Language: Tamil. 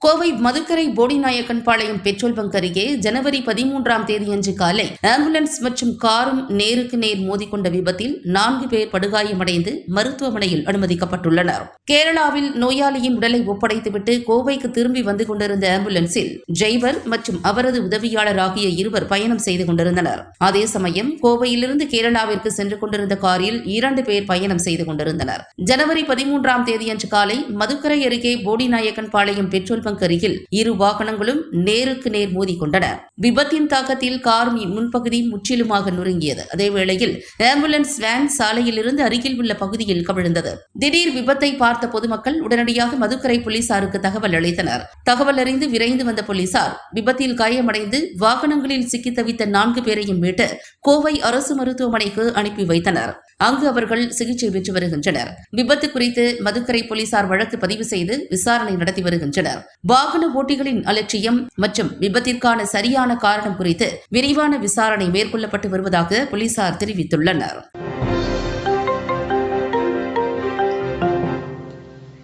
கோவை மதுக்கரை போடிநாயக்கன் பாளையம் பெட்ரோல் பங்க் அருகே ஜனவரி பதிமூன்றாம் தேதியன்று காலை ஆம்புலன்ஸ் மற்றும் காரும் நேருக்கு நேர் மோதிக்கொண்ட விபத்தில் நான்கு பேர் படுகாயமடைந்து மருத்துவமனையில் அனுமதிக்கப்பட்டுள்ளனர். கேரளாவில் நோயாளியின் உடலை ஒப்படைத்துவிட்டு கோவைக்கு திரும்பி வந்து கொண்டிருந்த ஆம்புலன்ஸில் டிரைவர் மற்றும் அவரது உதவியாளர் ஆகிய இருவர் பயணம் செய்து கொண்டிருந்தனர். அதே சமயம் கோவையிலிருந்து கேரளாவிற்கு சென்று கொண்டிருந்த காரில் இரண்டு பேர் பயணம் செய்து கொண்டிருந்தனர். ஜனவரி பதிமூன்றாம் தேதியன்று காலை மதுக்கரை அருகே போடிநாயக்கன் பாளையம் பெட்ரோல் முன்பங்கரியில் இரு வாகனங்களும் நேருக்கு நேர் மோதிக்கொண்டன. விபத்தின் தாக்கத்தில் கார் முன்பகுதி முற்றிலுமாக நொறுங்கியது. அதேவேளையில் ஆம்புலன்ஸ் வேன் சாலையிலிருந்து அருகில் உள்ள பகுதியில் கவிழ்ந்தது. திடீர் விபத்தை பார்த்த பொதுமக்கள் உடனடியாக மதுக்கரை போலீசாருக்கு தகவல் அளித்தனர். தகவல் அறிந்து விரைந்து வந்த போலீசார் விபத்தில் காயமடைந்து வாகனங்களில் சிக்கி தவித்த நான்கு பேரையும் மீட்டு கோவை அரசு மருத்துவமனைக்கு அனுப்பி வைத்தனர். அங்கு அவர்கள் சிகிச்சை பெற்று வருகின்றனர். விபத்து குறித்து மதுக்கரை போலீசார் வழக்கு பதிவு செய்து விசாரணை நடத்தி வருகின்றனர். வாகன ஓட்டிகளின் அலட்சியம் மற்றும் விபத்திற்கான சரியான காரணம் குறித்து விரிவான விசாரணை மேற்கொள்ளப்பட்டு வருவதாக போலீசார் தெரிவித்துள்ளனர்.